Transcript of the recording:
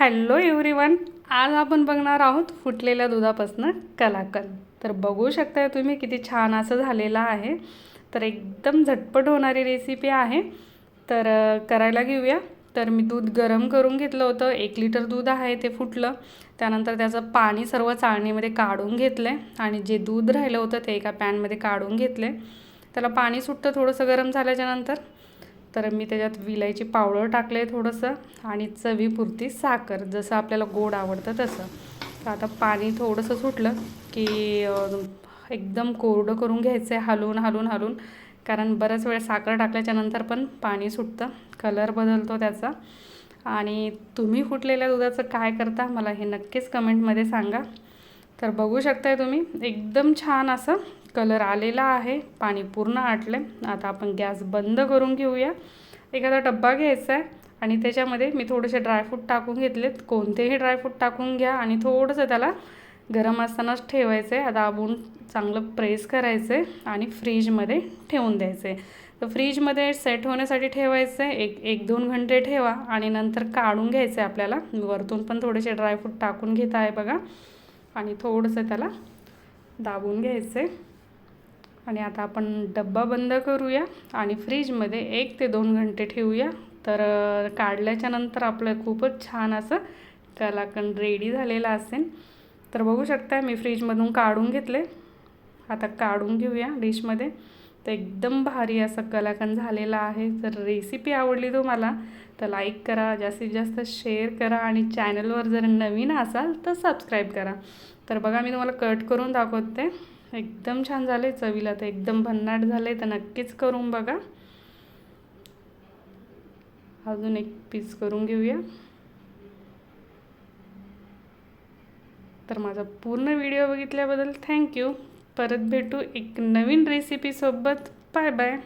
Hello everyone आज आपण बघणार आहोत फुटलेल्या दुधापासून कलाकंद. तर बघू शकताय तुम्ही किती छान असं झालेलं आहे. तर एकदम झटपट होणारी रेसिपी आहे. तर करायला घेऊया. तर मी दूध गरम करून घेतलं होतं. एक लिटर दूध आहे ते फुटलं. त्यानंतर त्याचं पाणी सर्व चाळणीमध्ये काढून घेतलं आहे आणि जे दूध राहिलं होतं ते एका पॅनमध्ये काढून घेतले त्याला पाणी सुटतं थोडंसं गरम झाल्याच्यानंतर तर मी त्याच्यात विलायची पावडर आहे थोडंसं आणि चवीपुरती साखर जसं आपल्याला गोड आवडतं तसं. तर आता पाणी थोडंसं सुटलं की एकदम कोरडं करून घ्यायचं आहे हलवून हलवून हलवून. कारण बऱ्याच वेळ साखर टाकल्याच्यानंतर पण पाणी सुटतं. कलर बदलतो त्याचा. आणि तुम्ही फुटलेल्या दुधाचं काय करता मला हे नक्कीच कमेंटमध्ये सांगा. तर बघू शकताय तुम्ही एकदम छान असं कलर आलेला आहे पाणी पूर्ण आटले आता आपण गॅस बंद करून घेऊया. एखादा डब्बा घ्यायचा आहे आणि त्याच्यामध्ये मी थोडेसे ड्रायफ्रूट टाकून घेतलेत. कोणतेही ड्रायफ्रूट टाकून घ्या आणि थोडंसं त्याला गरम असतानाच ठेवायचं आहे दाबून चांगलं प्रेस करायचं आहे आणि फ्रीजमध्ये ठेवून द्यायचं आहे तर फ्रीजमध्ये सेट होण्यासाठी ठेवायचं आहे एक एक दोन घंटे ठेवा आणि नंतर काढून घ्यायचं आहे आपल्याला. वरतून पण थोडेसे ड्रायफ्रूट टाकून घेत आहे बघा. आणि थोडंसं त्याला दाबून घ्यायचं आहे आणि आता आपण डब्बा बंद करूया आणि फ्रीजमध्ये एक ते दोन घंटे ठेवूया. तर काढल्याच्या नंतर आपलं खूपच छान असं कलाकंद रेडी झालेला असेल. तर बघू शकता मी फ्रीजमधून काढून घेतले आता काढून घेऊया डिशमध्ये. तर एकदम भारी असं कलाकंद झालेला आहे. जर रेसिपी आवडली तुम्हाला तर लाईक करा जास्तीत जास्त शेअर करा आणि चॅनलवर जर नवीन असाल तर सबस्क्राईब करा. तर बघा मी तुम्हाला कट करून दाखवते. एकदम छान झाले चवीला तर एकदम भन्नाट झाले तर नक्कीच करून बघा. अजून एक पीस करून घेऊया. तर माझा पूर्ण व्हिडिओ बघितल्याबद्दल थँक्यू परत भेटू एक नवीन रेसिपीसोबत बाय बाय